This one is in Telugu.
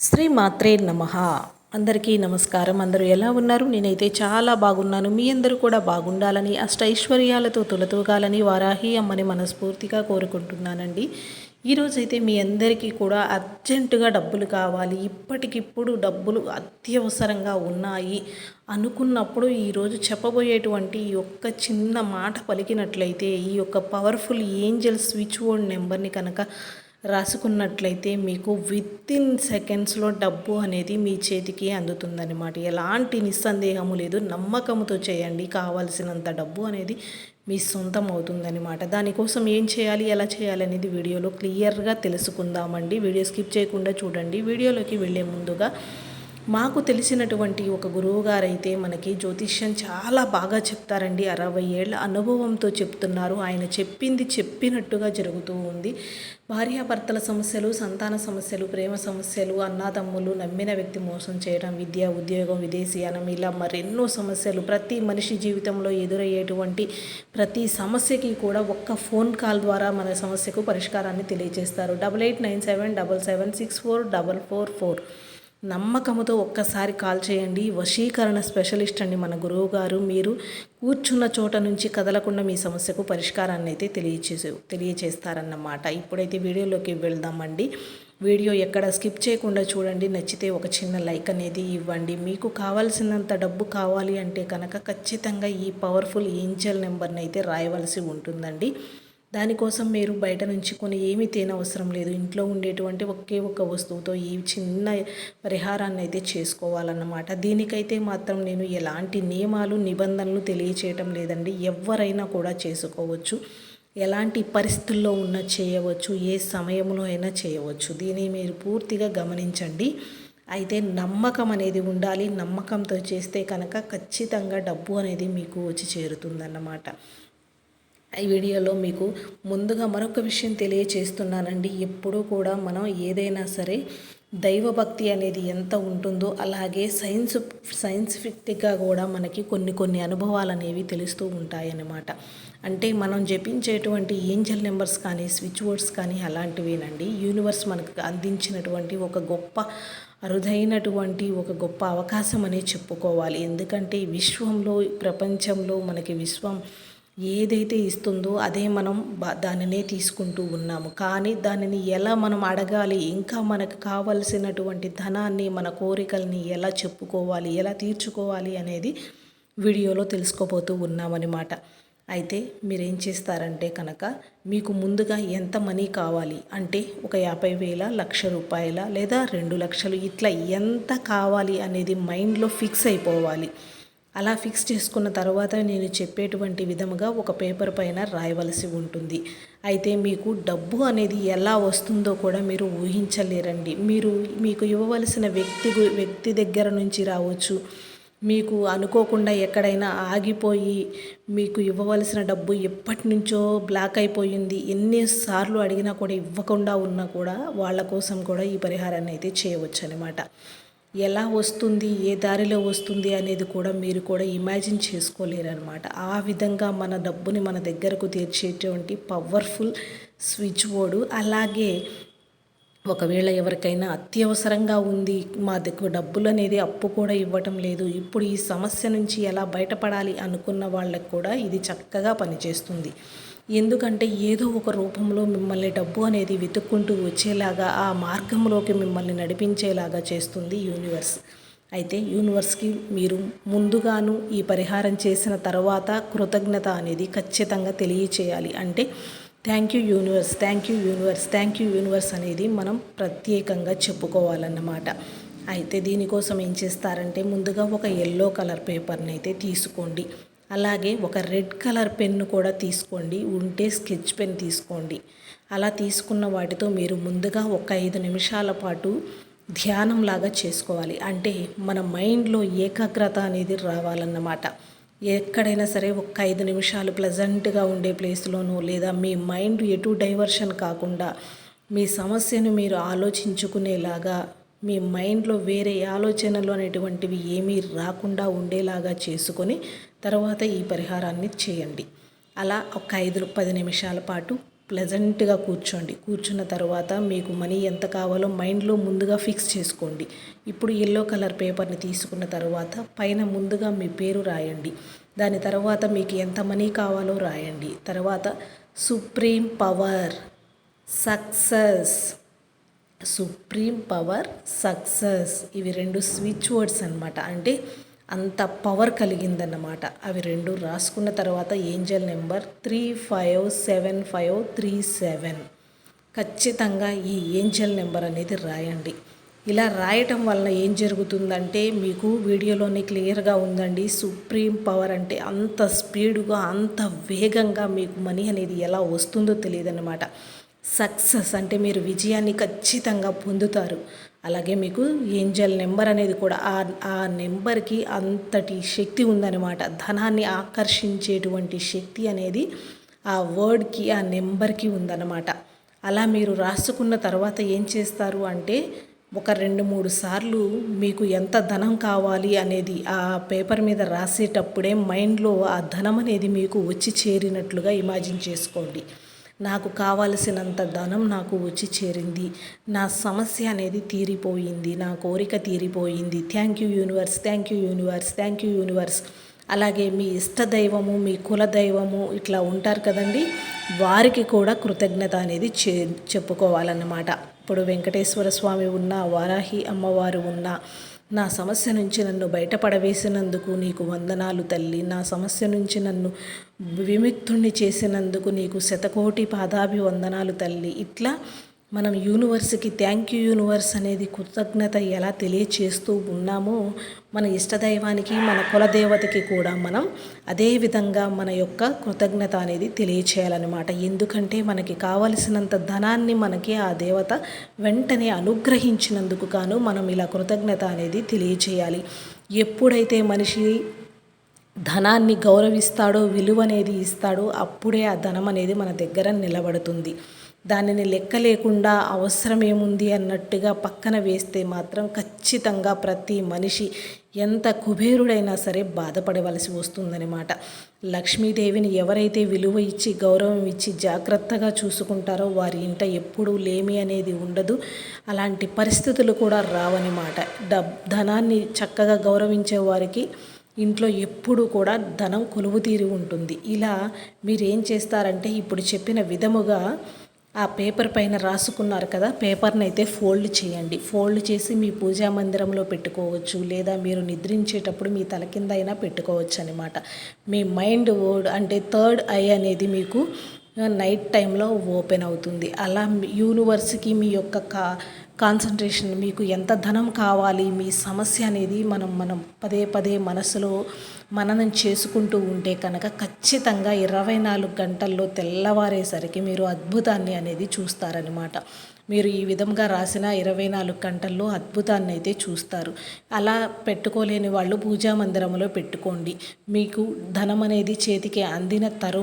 శ్రీ మాత్రే నమ. అందరికీ నమస్కారం. అందరూ ఎలా ఉన్నారు? నేనైతే చాలా బాగున్నాను. మీ అందరూ కూడా బాగుండాలని అష్ట ఐశ్వర్యాలతో తులతూగాలని వారాహి అమ్మని మనస్ఫూర్తిగా కోరుకుంటున్నానండి. ఈరోజైతే మీ అందరికీ కూడా అర్జెంటుగా డబ్బులు కావాలి. ఇప్పటికిప్పుడు డబ్బులు అత్యవసరంగా ఉన్నాయి. అనుకున్నప్పుడు ఈరోజు చెప్పబోయేటువంటి ఈ యొక్క చిన్న మాట పలికినట్లయితే ఈ యొక్క పవర్ఫుల్ ఏంజల్ స్విచ్ బోర్డ్ నెంబర్ని కనుక రాసుకున్నట్లయితే మీకు విత్ ఇన్ సెకండ్స్లో డబ్బు అనేది మీ చేతికి అందుతుందన్నమాట. ఎలాంటి నిస్సందేహము లేదు. నమ్మకంతో చేయండి. కావాల్సినంత డబ్బు అనేది మీ సొంతం అవుతుందన్నమాట. దానికోసం ఏం చేయాలి? ఎలా చేయాలి అనేది వీడియోలో క్లియర్గా తెలుసుకుందామండి. వీడియో స్కిప్ చేయకుండా చూడండి. వీడియోలోకి వెళ్ళే ముందుగా మాకు తెలిసినటువంటి ఒక గురువు గారైతే మనకి జ్యోతిష్యం చాలా బాగా చెప్తారండి. అరవై ఏళ్ళ అనుభవంతో చెప్తున్నారు. ఆయన చెప్పింది చెప్పినట్టుగా జరుగుతూ ఉంది. భార్యాభర్తల సమస్యలు సంతాన సమస్యలు ప్రేమ సమస్యలు అన్నాదమ్ములు నమ్మిన వ్యక్తి మోసం చేయడం విద్య ఉద్యోగం విదేశీయానం ఇలా మరెన్నో సమస్యలు ప్రతి మనిషి జీవితంలో ఎదురయ్యేటువంటి ప్రతి సమస్యకి కూడా ఒక్క ఫోన్ కాల్ ద్వారా మన సమస్యకు పరిష్కారాన్ని తెలియజేస్తారు. Double eight nine seven double seven six four double four four. నమ్మకముతో ఒక్కసారి కాల్ చేయండి. వశీకరణ స్పెషలిస్ట్ అండి మన గురువు గారు. మీరు కూర్చున్న చోట నుంచి కదలకుండా మీ సమస్యకు పరిష్కారాన్ని అయితే తెలియచేసే తెలియచేస్తారన్నమాట. ఇప్పుడైతే వీడియోలోకి వెళ్దామండి. వీడియో ఎక్కడ స్కిప్ చేయకుండా చూడండి. నచ్చితే ఒక చిన్న లైక్ అనేది ఇవ్వండి. మీకు కావాల్సినంత డబ్బు కావాలి అంటే కనుక ఖచ్చితంగా ఈ పవర్ఫుల్ ఏంజల్ నెంబర్ని అయితే రాయవలసి ఉంటుందండి. దానికోసం మీరు బయట నుంచి కొని ఏమీ తేనవసరం లేదు. ఇంట్లో ఉండేటువంటి ఒకే ఒక్క వస్తువుతో ఈ చిన్న పరిహారాన్ని అయితే చేసుకోవాలన్నమాట. దీనికైతే మాత్రం నేను ఎలాంటి నియమాలు నిబంధనలు తెలియచేయటం లేదండి. ఎవరైనా కూడా చేసుకోవచ్చు. ఎలాంటి పరిస్థితుల్లో ఉన్న చేయవచ్చు. ఏ సమయంలో అయినా చేయవచ్చు. దీన్ని మీరు పూర్తిగా గమనించండి. అయితే నమ్మకం అనేది ఉండాలి. నమ్మకంతో చేస్తే కనుక ఖచ్చితంగా డబ్బు అనేది మీకు వచ్చి చేరుతుందన్నమాట. ఈ వీడియోలో మీకు ముందుగా మరొక విషయం తెలియచేస్తున్నానండి. ఎప్పుడూ కూడా మనం ఏదైనా సరే దైవభక్తి అనేది ఎంత ఉంటుందో అలాగే సైన్స్ సైన్సిఫిక్గా కూడా మనకి కొన్ని కొన్ని అనుభవాలు అనేవి తెలుస్తూ ఉంటాయన్నమాట. అంటే మనం జపించేటువంటి ఏంజల్ నెంబర్స్ కానీ స్విచ్ వర్డ్స్ కానీ అలాంటివేనండి. యూనివర్స్ మనకు అందించినటువంటి ఒక గొప్ప అరుదైనటువంటి ఒక గొప్ప అవకాశం అనే చెప్పుకోవాలి. ఎందుకంటే విశ్వంలో ప్రపంచంలో మనకి విశ్వం ఏదైతే ఇస్తుందో అదే మనం దానినే తీసుకుంటూ ఉన్నాము. కానీ దానిని ఎలా మనం అడగాలి? ఇంకా మనకు కావలసినటువంటి ధనాన్ని మన కోరికల్ని ఎలా చెప్పుకోవాలి? ఎలా తీర్చుకోవాలి అనేది వీడియోలో తెలుసుకోబోతూ ఉన్నామన్నమాట. అయితే మీరేం చేస్తారంటే కనుక మీకు ముందుగా ఎంత మనీ కావాలి? అంటే ఒక యాభై వేల లక్ష రూపాయల లేదా రెండు లక్షలు ఇట్లా ఎంత కావాలి అనేది మైండ్లో ఫిక్స్ అయిపోవాలి. అలా ఫిక్స్ చేసుకున్న తర్వాత నేను చెప్పేటువంటి విధముగా ఒక పేపర్ పైన రాయవలసి ఉంటుంది. అయితే మీకు డబ్బు అనేది ఎలా వస్తుందో కూడా మీరు ఊహించలేరండి. మీరు మీకు ఇవ్వవలసిన వ్యక్తి వ్యక్తి దగ్గర నుంచి రావచ్చు. మీకు అనుకోకుండా ఎక్కడైనా ఆగిపోయి మీకు ఇవ్వవలసిన డబ్బు ఎప్పటి నుంచో బ్లాక్ అయిపోయింది. ఎన్నిసార్లు అడిగినా కూడా ఇవ్వకుండా ఉన్నా కూడా వాళ్ళ కోసం కూడా ఈ పరిహారాన్ని అయితే చేయవచ్చు అనమాట ఎలా వస్తుంది ఏ దారిలో వస్తుంది అనేది కూడా మీరు కూడా ఇమాజిన్ చేసుకోలేరనమాట ఆ విధంగా మన డబ్బుని మన దగ్గరకు తీర్చేటువంటి పవర్ఫుల్ స్విచ్ బోర్డు అలాగే ఒకవేళ ఎవరికైనా అత్యవసరంగా ఉంది మా దగ్గర డబ్బులు అనేది అప్పు కూడా ఇవ్వటం లేదు ఇప్పుడు ఈ సమస్య నుంచి ఎలా బయటపడాలి అనుకున్న వాళ్ళకు కూడా ఇది చక్కగా పనిచేస్తుంది. ఎందుకంటే ఏదో ఒక రూపంలో మిమ్మల్ని డబ్బు అనేది వెతుక్కుంటూ వచ్చేలాగా ఆ మార్గంలోకి మిమ్మల్ని నడిపించేలాగా చేస్తుంది యూనివర్స్. అయితే యూనివర్స్కి మీరు ముందుగాను ఈ పరిహారం చేసిన తర్వాత కృతజ్ఞత అనేది ఖచ్చితంగా తెలియచేయాలి. అంటే thank you universe thank you universe thank you universe అనేది మనం ప్రత్యేకంగా చెప్పుకోవాలన్నమాట. అయితే దీనికోసం ఏం చేస్తారంటే ముందుగా ఒక ఎల్లో కలర్ పేపర్ని అయితే తీసుకోండి. అలాగే ఒక రెడ్ కలర్ పెన్ను కూడా తీసుకోండి. ఉంటే స్కెచ్ పెన్ తీసుకోండి. అలా తీసుకున్న వాటితో మీరు ముందుగా ఒక ఐదు నిమిషాల పాటు ధ్యానంలాగా చేసుకోవాలి. అంటే మన మైండ్లో ఏకాగ్రత అనేది రావాలన్నమాట. ఎక్కడైనా సరే ఒక ఐదు నిమిషాలు ప్లెజెంట్గా ఉండే ప్లేస్లోనూ లేదా మీ మైండ్ ఎటు డైవర్షన్ కాకుండా మీ సమస్యను మీరు ఆలోచించుకునేలాగా మీ మైండ్లో వేరే ఆలోచనలు అనేటువంటివి ఏమీ రాకుండా ఉండేలాగా చేసుకొని తర్వాత ఈ పరిహారాన్ని చేయండి. అలా ఒక ఐదు పది నిమిషాల పాటు ప్లెజెంట్గా కూర్చోండి. కూర్చున్న తర్వాత మీకు మనీ ఎంత కావాలో మైండ్లో ముందుగా ఫిక్స్ చేసుకోండి. ఇప్పుడు ఎల్లో కలర్ పేపర్ని తీసుకున్న తర్వాత పైన ముందుగా మీ పేరు రాయండి. దాని తర్వాత మీకు ఎంత మనీ కావాలో రాయండి. తర్వాత supreme power success supreme power success ఇవి రెండు స్విచ్ వర్డ్స్ అనమాట అంటే అంత పవర్ కలిగిందన్నమాట. అవి రెండు రాసుకున్న తర్వాత angel number three five seven five three seven. ఖచ్చితంగా ఈ ఏంజల్ నెంబర్ అనేది రాయండి. ఇలా రాయటం వలన ఏం జరుగుతుందంటే మీకు వీడియోలోనే క్లియర్గా ఉందండి. సుప్రీం పవర్ అంటే అంత స్పీడుగా అంత వేగంగా మీకు మనీ అనేది ఎలా వస్తుందో తెలియదన్నమాట. సక్సెస్ అంటే మీరు విజయాన్ని ఖచ్చితంగా పొందుతారు. అలాగే మీకు ఏంజల్ నెంబర్ అనేది కూడా ఆ ఆ నెంబర్కి అంతటి శక్తి ఉందన్నమాట. ధనాన్ని ఆకర్షించేటువంటి శక్తి అనేది ఆ వర్డ్కి ఆ నెంబర్కి ఉందన్నమాట. అలా మీరు రాసుకున్న తర్వాత ఏం చేస్తారు అంటే ఒక రెండు మూడు సార్లు మీకు ఎంత ధనం కావాలి అనేది ఆ పేపర్ మీద రాసేటప్పుడే మైండ్లో ఆ ధనం అనేది మీకు వచ్చి చేరినట్లుగా ఇమాజిన్ చేసుకోండి. నాకు కావలసినంత ధనం నాకు వచ్చి చేరింది. నా సమస్య అనేది తీరిపోయింది. నా కోరిక తీరిపోయింది. Thank you universe thank you universe thank you universe అలాగే మీ ఇష్ట దైవము మీ కుల దైవము ఇట్లా ఉంటారు కదండి. వారికి కూడా కృతజ్ఞత అనేది చే చెప్పుకోవాలన్నమాట. ఇప్పుడు వెంకటేశ్వర స్వామి ఉన్న వారాహి అమ్మవారు ఉన్న నా సమస్య నుంచి నన్ను బయటపడవేసినందుకు నీకు వందనాలు తల్లి. నా సమస్య నుంచి నన్ను విముక్తుణ్ణి చేసినందుకు నీకు శతకోటి పాదాభి వందనాలు తల్లి. ఇట్లా మనం యూనివర్స్కి థ్యాంక్ యూ యూనివర్స్ అనేది కృతజ్ఞత ఎలా తెలియచేస్తూ ఉన్నామో మన ఇష్టదైవానికి మన కులదేవతకి కూడా మనం అదే విధంగా మన యొక్క కృతజ్ఞత అనేది తెలియచేయాలన్నమాట. ఎందుకంటే మనకి కావలసినంత ధనాన్ని మనకి ఆ దేవత వెంటనే అనుగ్రహించినందుకు గాను మనం ఇలా కృతజ్ఞత అనేది తెలియచేయాలి. ఎప్పుడైతే మనిషి ధనాన్ని గౌరవిస్తాడో విలువ అనేది ఇస్తాడో అప్పుడే ఆ ధనం అనేది మన దగ్గర నిలబడుతుంది. దానిని లెక్క లేకుండా అవసరం ఏముంది అన్నట్టుగా పక్కన వేస్తే మాత్రం ఖచ్చితంగా ప్రతి మనిషి ఎంత కుబేరుడైనా సరే బాధపడవలసి వస్తుందన్నమాట. లక్ష్మీదేవిని ఎవరైతే విలువ ఇచ్చి గౌరవం ఇచ్చి జాగ్రత్తగా చూసుకుంటారో వారి ఇంట ఎప్పుడూ లేమి అనేది ఉండదు. అలాంటి పరిస్థితులు కూడా రావన్నమాట. డబ్ ధనాన్ని చక్కగా గౌరవించే వారికి ఇంట్లో ఎప్పుడు కూడా ధనం కొలువు తీరి ఉంటుంది. ఇలా మీరేం చేస్తారంటే ఇప్పుడు చెప్పిన విధముగా ఆ పేపర్ పైన రాసుకున్నారు కదా పేపర్ని అయితే ఫోల్డ్ చేయండి. ఫోల్డ్ చేసి మీ పూజా మందిరంలో పెట్టుకోవచ్చు లేదా మీరు నిద్రించేటప్పుడు మీ తల కింద అయినా పెట్టుకోవచ్చు అనమాట మీ మైండ్ వర్డ్ అంటే థర్డ్ ఐ అనేది మీకు నైట్ టైంలో ఓపెన్ అవుతుంది. అలా యూనివర్స్కి మీ యొక్క కా కాన్సన్ట్రేషన్ మీకు ఎంత ధనం కావాలి మీ సమస్య అనేది మనం మనం పదే పదే మనసులో మననం చేసుకుంటూ ఉంటే కనుక ఖచ్చితంగా ఇరవై నాలుగు గంటల్లో తెల్లవారేసరికి మీరు అద్భుతాన్ని అనేది చూస్తారనమాట మీరు ఈ విధంగా రాసిన ఇరవై నాలుగు గంటల్లో అద్భుతాన్ని అయితే చూస్తారు. అలా పెట్టుకోలేని వాళ్ళు పూజా మందిరంలో పెట్టుకోండి. మీకు ధనం అనేది చేతికి అందిన తరు